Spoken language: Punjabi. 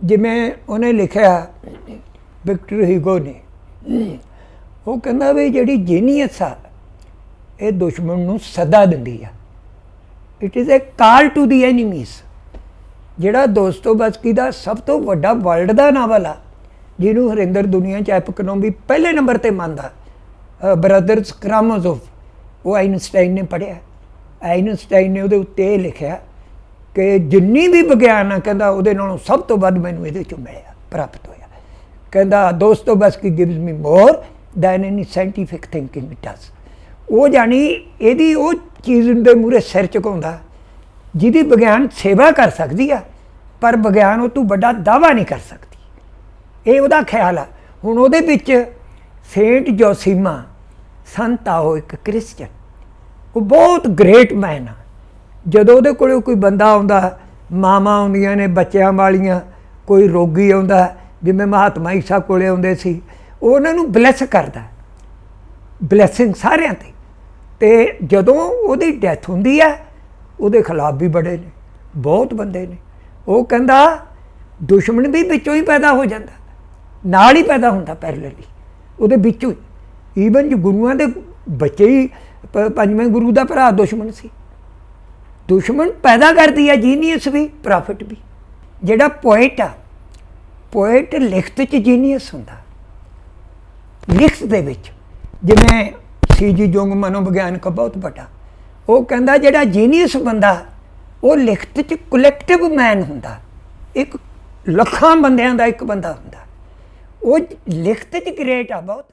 ਜਿਵੇਂ ਉਹਨੇ ਲਿਖਿਆ, ਵਿਕਟਰ ਹੀਗੋ ਨੇ। ਉਹ ਕਹਿੰਦਾ ਵੀ ਜਿਹੜੀ ਜੀਨੀਅਸ ਆ, ਇਹ ਦੁਸ਼ਮਣ ਨੂੰ ਸਦਾ ਦਿੰਦੀ ਆ। It is a call to the enemies ਜਿਹੜਾ ਦੋਸਤੋਵਸਕੀ ਦਾ ਸਭ ਤੋਂ ਵੱਡਾ ਵਰਲਡ ਦਾ ਨਾਵਲ ਆ, ਜਿਹਨੂੰ ਹਰਿੰਦਰ ਦੁਨੀਆ ਚ ਐਪਕਨੋਮੀ ਪਹਿਲੇ ਨੰਬਰ ਤੇ ਮੰਨਦਾ ਬ੍ਰਦਰਸ ਕਰਾਮੋਜ਼ੋਵ ਉਹ ਆਇਨਸਟਾਈਨ ਨੇ ਪੜ੍ਹਿਆ। ਆਇਨਸਟਾਈਨ ਨੇ ਉਹਦੇ ਉੱਤੇ ਇਹ ਲਿਖਿਆ ਕਿ ਜਿੰਨੀ ਵੀ ਵਿਗਿਆਨ ਆ, ਕਹਿੰਦਾ ਉਹਦੇ ਨਾਲੋਂ ਸਭ ਤੋਂ ਵੱਧ ਮੈਨੂੰ ਇਹਦੇ ਚੋਂ ਮਿਲਿਆ ਪ੍ਰਾਪਤ ਹੋਇਆ। ਕਹਿੰਦਾ, ਦੋਸਤੋ, ਬਸ Dostoevsky gives me more than any scientific thinking does ਉਹ ਜਾਨੀ ਇਹਦੀ ਉਹ ਚੀਜ਼ ਦੇ ਮੂਰੇ ਸਿਰ ਝੁਕਾਉਂਦਾ, ਜਿਹਦੀ ਵਿਗਿਆਨ ਸੇਵਾ ਕਰ ਸਕਦੀ ਆ, ਪਰ ਵਿਗਿਆਨ ਉਹ ਤੋਂ ਵੱਡਾ ਦਾਵਾ ਨਹੀਂ ਕਰ ਸਕਦੀ। ਇਹ ਉਹਦਾ ਖਿਆਲ ਆ। ਹੁਣ ਉਹਦੇ ਵਿੱਚ ਸੇਂਟ ਜੋਸੀਮਾ, ਸੰਤ ਆ ਉਹ ਇੱਕ ਕ੍ਰਿਸਚੀਅਨ ਉਹ ਬਹੁਤ ਗ੍ਰੇਟ ਮੈਨ ਆ। ਜਦੋਂ ਉਹਦੇ ਕੋਲੇ ਕੋਈ ਬੰਦਾ ਆਉਂਦਾ ਮਾਮਾ ਆਉਂਦੀਆਂ ਨੇ, ਬੱਚਿਆਂ ਵਾਲੀਆਂ, ਕੋਈ ਰੋਗੀ ਆਉਂਦਾ, ਜਿਵੇਂ ਮਹਾਤਮਾ ਈਸਾ ਕੋਲੇ ਆਉਂਦੇ ਸੀ, ਉਹ ਉਹਨਾਂ ਨੂੰ ਬਲੈਸ ਕਰਦਾ। ਬਲੈਸਿੰਗ ਸਾਰਿਆਂ ਤੇ। ਤੇ ਜਦੋਂ ਉਹਦੀ ਡੈਥ ਹੁੰਦੀ ਹੈ ਉਹਦੇ ਖਿਲਾਫ ਵੀ ਬੜੇ ਨੇ, ਬਹੁਤ ਬੰਦੇ ਨੇ। ਉਹ ਕਹਿੰਦਾ, ਦੁਸ਼ਮਣ ਵੀ ਵਿੱਚੋਂ ਹੀ ਪੈਦਾ ਹੋ ਜਾਂਦਾ, ਨਾਲ ਹੀ ਪੈਦਾ ਹੁੰਦਾ ਪੈਰਲਲੀ ਉਹਦੇ ਵਿੱਚੋਂ ਹੀ। ਈਵਨ ਜੋ ਗੁਰੂਆਂ ਦੇ ਬੱਚੇ ਹੀ, ਪ- ਪੰਜਵੇਂ ਗੁਰੂ ਦਾ ਭਰਾ ਦੁਸ਼ਮਣ ਸੀ। ਦੁਸ਼ਮਣ ਪੈਦਾ ਕਰਦੀ ਹੈ ਜੀਨੀਅਸ ਵੀ ਪ੍ਰੋਫਿਟ ਵੀ। ਜਿਹੜਾ ਪੋਇਟ ਆ ਪੋਇਟ ਲਿਖਤ ਚ ਜੀਨੀਅਸ ਹੁੰਦਾ। ਲਿਖਤ ਦੇ ਵਿੱਚ, ਜਿਵੇਂ ਸੀਜੀ ਜੋਂਗ ਮਨੋਵਿਗਿਆਨਕ ਬਹੁਤ ਵੱਡਾ, ਉਹ ਕਹਿੰਦਾ ਜਿਹੜਾ ਜੀਨੀਅਸ ਬੰਦਾ, ਉਹ ਲਿਖਤ ਚ ਕਲੈਕਟਿਵ ਮੈਨ ਹੁੰਦਾ। ਇੱਕ ਲੱਖਾਂ ਬੰਦਿਆਂ ਦਾ ਇੱਕ ਬੰਦਾ ਹੁੰਦਾ। ਉਹ ਲਿਖਤ ਚ ਗ੍ਰੇਟ ਆ ਬਹੁਤ।